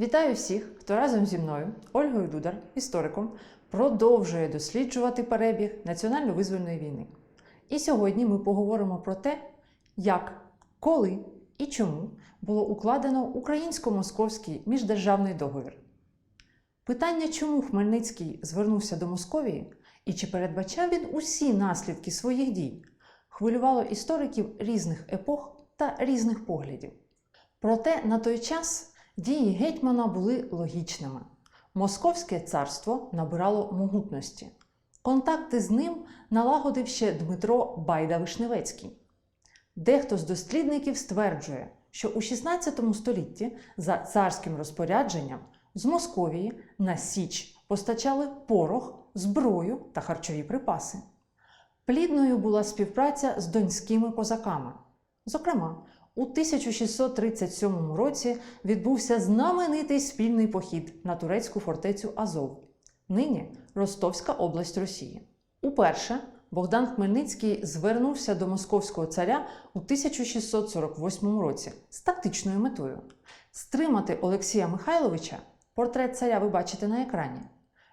Вітаю всіх, хто разом зі мною, Ольгою Дудар, істориком, продовжує досліджувати перебіг національно-визвольної війни. І сьогодні ми поговоримо про те, як, коли і чому було укладено українсько-московський міждержавний договір. Питання, чому Хмельницький звернувся до Московії і чи передбачав він усі наслідки своїх дій, хвилювало істориків різних епох та різних поглядів. Проте на той час дії гетьмана були логічними. Московське царство набирало могутності. Контакти з ним налагодив ще Дмитро Байда-Вишневецький. Дехто з дослідників стверджує, що у 16 столітті за царським розпорядженням з Московії на Січ постачали порох, зброю та харчові припаси. Плідною була співпраця з донськими козаками. Зокрема, у 1637 році відбувся знаменитий спільний похід на турецьку фортецю Азов, нині Ростовська область Росії. Уперше Богдан Хмельницький звернувся до московського царя у 1648 році з тактичною метою стримати Олексія Михайловича, портрет царя ви бачите на екрані,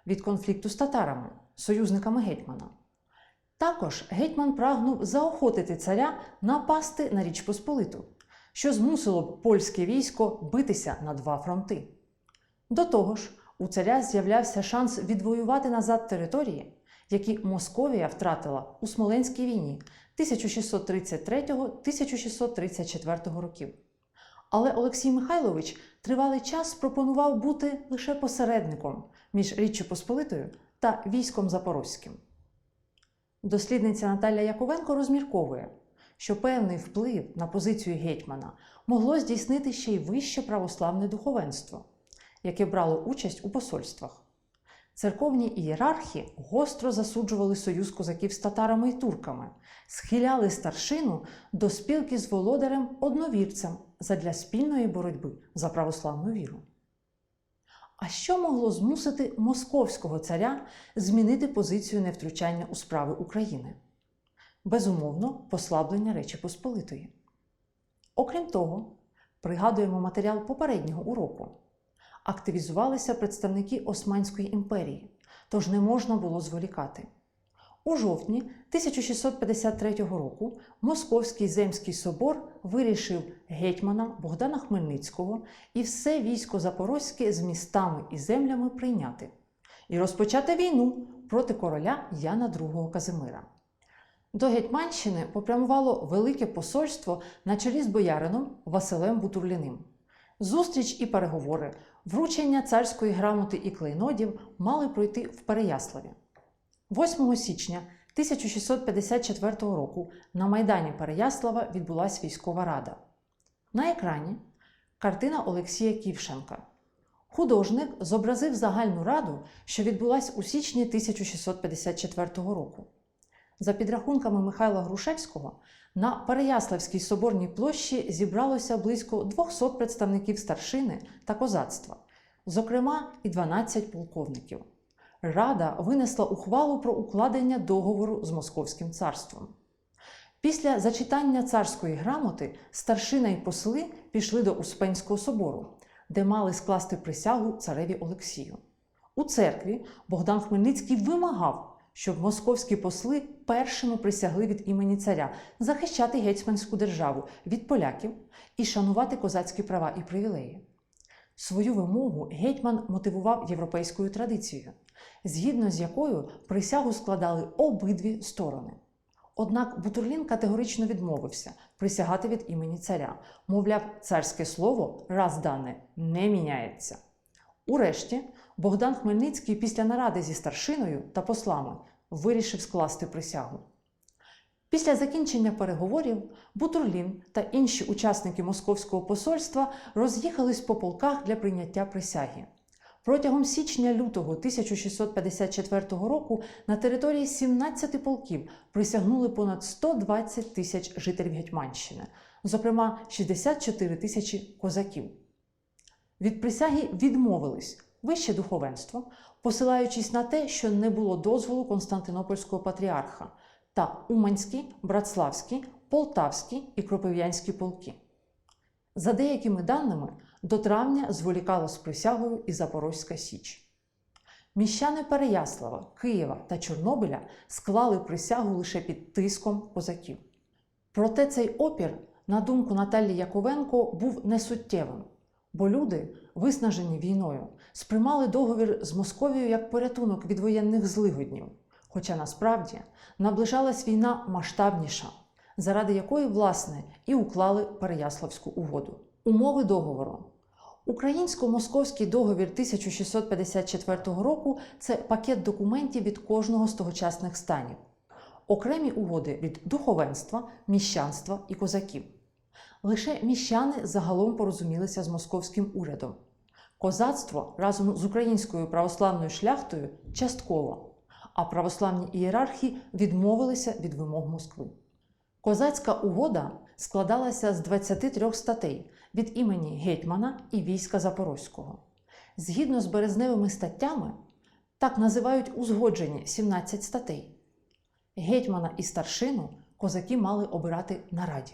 від конфлікту з татарами, союзниками гетьмана. Також гетьман прагнув заохотити царя напасти на Річ Посполиту, що змусило б польське військо битися на два фронти. До того ж, у царя з'являвся шанс відвоювати назад території, які Московія втратила у Смоленській війні 1633-1634 років. Але Олексій Михайлович тривалий час пропонував бути лише посередником між Річчю Посполитою та військом Запорозьким. Дослідниця Наталя Яковенко розмірковує, що певний вплив на позицію гетьмана могло здійснити ще й вище православне духовенство, яке брало участь у посольствах. Церковні ієрархи гостро засуджували союз козаків з татарами і турками, схиляли старшину до спілки з володарем одновірцем задля спільної боротьби за православну віру. А що могло змусити московського царя змінити позицію невтручання у справи України? Безумовно, послаблення Речі Посполитої. Окрім того, пригадуємо матеріал попереднього уроку. Активізувалися представники Османської імперії, тож не можна було зволікати. У жовтні 1653 року Московський земський собор вирішив гетьмана Богдана Хмельницького і все військо Запорозьке з містами і землями прийняти і розпочати війну проти короля Яна II Казимира. До Гетьманщини попрямувало велике посольство на чолі з боярином Василем Бутурліним. Зустріч і переговори, вручення царської грамоти і клейнодів мали пройти в Переяславі. 8 січня 1654 року на Майдані Переяслава відбулася військова рада. На екрані картина Олексія Ківшенка. Художник зобразив загальну раду, що відбулася у січні 1654 року. За підрахунками Михайла Грушевського, на Переяславській соборній площі зібралося близько 200 представників старшини та козацтва, зокрема і 12 полковників. Рада винесла ухвалу про укладення договору з Московським царством. Після зачитання царської грамоти старшина й посли пішли до Успенського собору, де мали скласти присягу цареві Олексію. У церкві Богдан Хмельницький вимагав, щоб московські посли першими присягли від імені царя захищати гетьманську державу від поляків і шанувати козацькі права і привілеї. Свою вимогу гетьман мотивував європейською традицією, згідно з якою присягу складали обидві сторони. Однак Бутурлін категорично відмовився присягати від імені царя, мовляв, царське слово, раз дане, не міняється. Урешті Богдан Хмельницький після наради зі старшиною та послами вирішив скласти присягу. Після закінчення переговорів Бутурлін та інші учасники московського посольства роз'їхались по полках для прийняття присяги. Протягом січня-лютого 1654 року на території 17 полків присягнули понад 120 тисяч жителів Гетьманщини, зокрема 64 тисячі козаків. Від присяги відмовились вище духовенство, посилаючись на те, що не було дозволу Константинопольського патріарха та Уманський, Братславський, Полтавський і Кропив'янські полки. За деякими даними, до травня зволікало з присягою і Запорозька Січ. Міщани Переяслава, Києва та Чорнобиля склали присягу лише під тиском козаків. Проте цей опір, на думку Наталії Яковенко, був несуттєвим, бо люди, виснажені війною, сприймали договір з Московією як порятунок від воєнних злигоднів. Хоча насправді наближалась війна масштабніша, заради якої, власне, і уклали Переяславську угоду. Умови договору. Українсько-московський договір 1654 року це пакет документів від кожного з тогочасних станів, окремі угоди від духовенства, міщанства і козаків. Лише міщани загалом порозумілися з московським урядом. Козацтво разом з українською православною шляхтою частково, а православні ієрархи відмовилися від вимог Москви. Козацька угода складалася з 23 статей від імені гетьмана і війська Запорозького. Згідно з березневими статтями, так називають узгоджені 17 статей. Гетьмана і старшину козаки мали обирати на раді.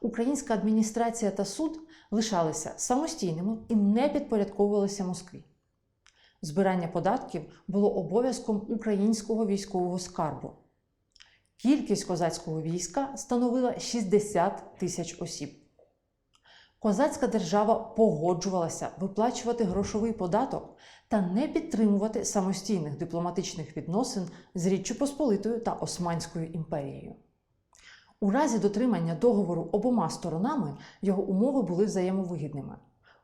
Українська адміністрація та суд лишалися самостійними і не підпорядковувалися Москві. Збирання податків було обов'язком українського військового скарбу. Кількість козацького війська становила 60 тисяч осіб. Козацька держава погоджувалася виплачувати грошовий податок та не підтримувати самостійних дипломатичних відносин з Річчю Посполитою та Османською імперією. У разі дотримання договору обома сторонами його умови були взаємовигідними.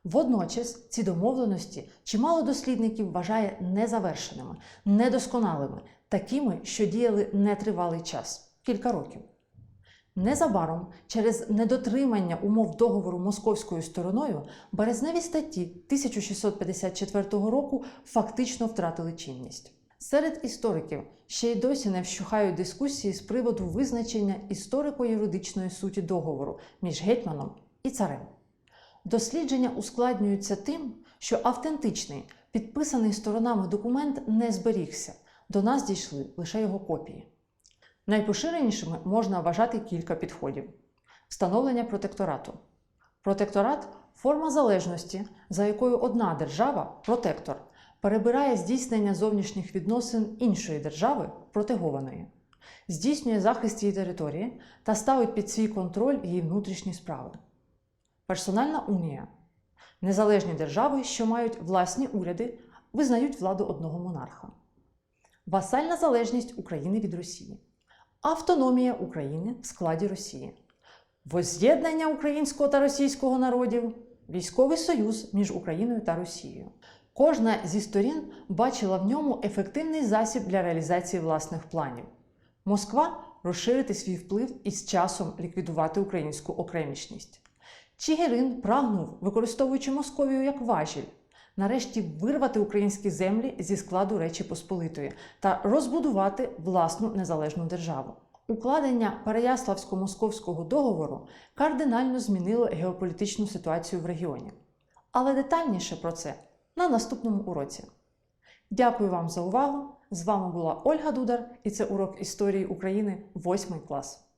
Водночас ці домовленості чимало дослідників вважає незавершеними, недосконалими, такими, що діяли нетривалий час кілька років. Незабаром, через недотримання умов договору московською стороною, березневі статті 1654 року фактично втратили чинність. Серед істориків ще й досі не вщухають дискусії з приводу визначення історико-юридичної суті договору між гетьманом і царем. Дослідження ускладнюються тим, що автентичний, підписаний сторонами документ не зберігся, до нас дійшли лише його копії. Найпоширенішими можна вважати кілька підходів: встановлення протекторату. Протекторат форма залежності, за якою одна держава, протектор, перебирає здійснення зовнішніх відносин іншої держави протегованої, здійснює захист її території та ставить під свій контроль її внутрішні справи. Персональна унія незалежні держави, що мають власні уряди, визнають владу одного монарха. Васальна залежність України від Росії. Автономія України в складі Росії. Воз'єднання українського та російського народів. Військовий союз між Україною та Росією. Кожна зі сторін бачила в ньому ефективний засіб для реалізації власних планів. Москва розширити свій вплив і з часом ліквідувати українську окремішність. Чигирин прагнув, використовуючи Московію як важіль, нарешті вирвати українські землі зі складу Речі Посполитої та розбудувати власну незалежну державу. Укладення Переяславсько-московського договору кардинально змінило геополітичну ситуацію в регіоні. Але детальніше про це на наступному уроці. Дякую вам за увагу! З вами була Ольга Дудар, і це урок історії України 8 клас.